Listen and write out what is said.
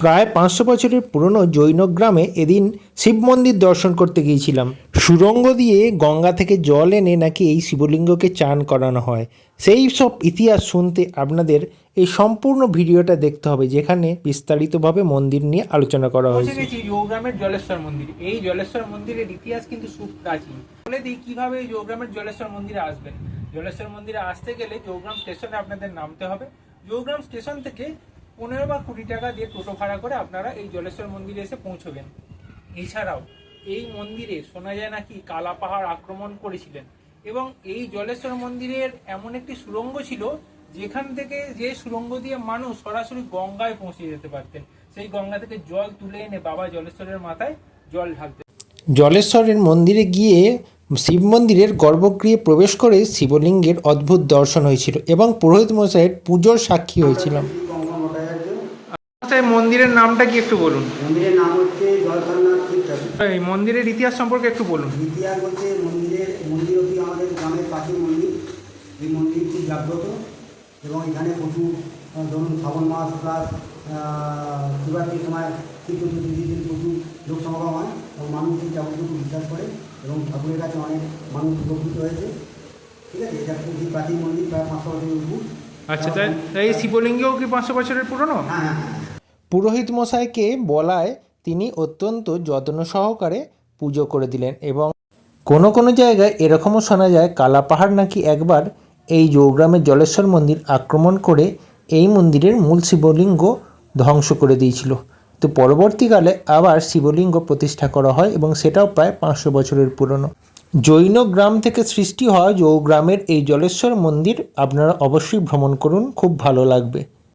প্রায় পাঁচশো বছরের পুরনো জৈন গ্রামে এদিন শিব মন্দির দর্শন করতে গিয়েছিলাম। সুরঙ্গ দিয়ে গঙ্গা থেকে জল এনে নাকি এই শিবলিঙ্গকে চান করানো হয়। সেই সব ইতিহাস শুনতে আপনাদের এই সম্পূর্ণ ভিডিওটা দেখতে হবে যেখানে বিস্তারিতভাবে মন্দির নিয়ে আলোচনা করা হয়েছে। যোগগ্রামের জলেশ্বর মন্দির। এই জলেশ্বর মন্দিরের ইতিহাস কিন্তু সুপ্রাচীন বলে দিই কীভাবে এই যোগগ্রামের জলেশ্বর মন্দিরে আসবেন? জলেশ্বর মন্দিরে আসতে গেলে যোগগ্রাম স্টেশনে আপনাদের নামতে হবে। যোগগ্রাম স্টেশন থেকে পনেরো বা কুড়ি টাকা দিয়ে টোটো ভাড়া করে আপনারা এই জলেশ্বর মন্দিরে এসে পৌঁছবেন। এছাড়াও এই মন্দিরে শোনা যায় নাকি কালা পাহাড় আক্রমণ করেছিলেন এবং এই জলেশ্বর মন্দিরের এমন একটি সুড়ঙ্গ ছিল যেখান থেকে যে সুড়ঙ্গ দিয়ে মানুষ সরাসরি গঙ্গায় পৌঁছে যেতে পারতেন। সেই গঙ্গা থেকে জল তুলে এনে বাবা জলেশ্বরের মাথায় জল ঢালতেন। জলেশ্বরের মন্দিরে গিয়ে শিব মন্দিরের গর্ভগৃহে প্রবেশ করে শিবলিঙ্গের অদ্ভুত দর্শন হয়েছিল এবং পুরোহিত মশাইয়ের পুজোর সাক্ষী হয়েছিলাম। মন্দিরের নামটা কি একটু বলুন? মন্দিরের নাম হচ্ছে জলখান্নাথ শিব এই মন্দিরের ইতিহাস সম্পর্কে একটু বলুন। ইতিহাস বলতে মন্দিরের মন্দির অতি আমাদের গ্রামের প্রাচীন মন্দির। এই মন্দির খুব জাগ্রত এবং এখানে প্রচুর ধরুন শ্রাবণ মাস প্লাস শিবরাত্রির সময় শিব দিন প্রচুর লোক সমাগম হয় এবং মানুষ এই খুব বিশ্বাস করে এবং ঠাকুরের কাছে অনেক মানুষ উপকৃত হয়েছে। ঠিক আছে? এটা খুবই প্রাচীন মন্দির প্রায় পাঁচশো বছরের উপর। আচ্ছা তাই তাই এই শিবলিঙ্গেও কি পাঁচশো বছরের পুরনো? হ্যাঁ হ্যাঁ হ্যাঁ। পুরোহিত মশাইকে বলায় তিনি অত্যন্ত যত্ন সহকারে পুজো করে দিলেন এবং কোনো কোনো জায়গায় এরকমও শোনা যায় কালা পাহাড় নাকি একবার এই জৌগ্রামের জলেশ্বর মন্দির আক্রমণ করে এই মন্দিরের মূল শিবলিঙ্গ ধ্বংস করে দিয়েছিল। তো পরবর্তীকালে আবার শিবলিঙ্গ প্রতিষ্ঠা করা হয় এবং সেটাও প্রায় পাঁচশো বছরের পুরনো। জৈন গ্রাম থেকে সৃষ্টি হওয়া জৌগ্রামের এই জলেশ্বর মন্দির আপনারা অবশ্যই ভ্রমণ করুন, খুব ভালো লাগবে।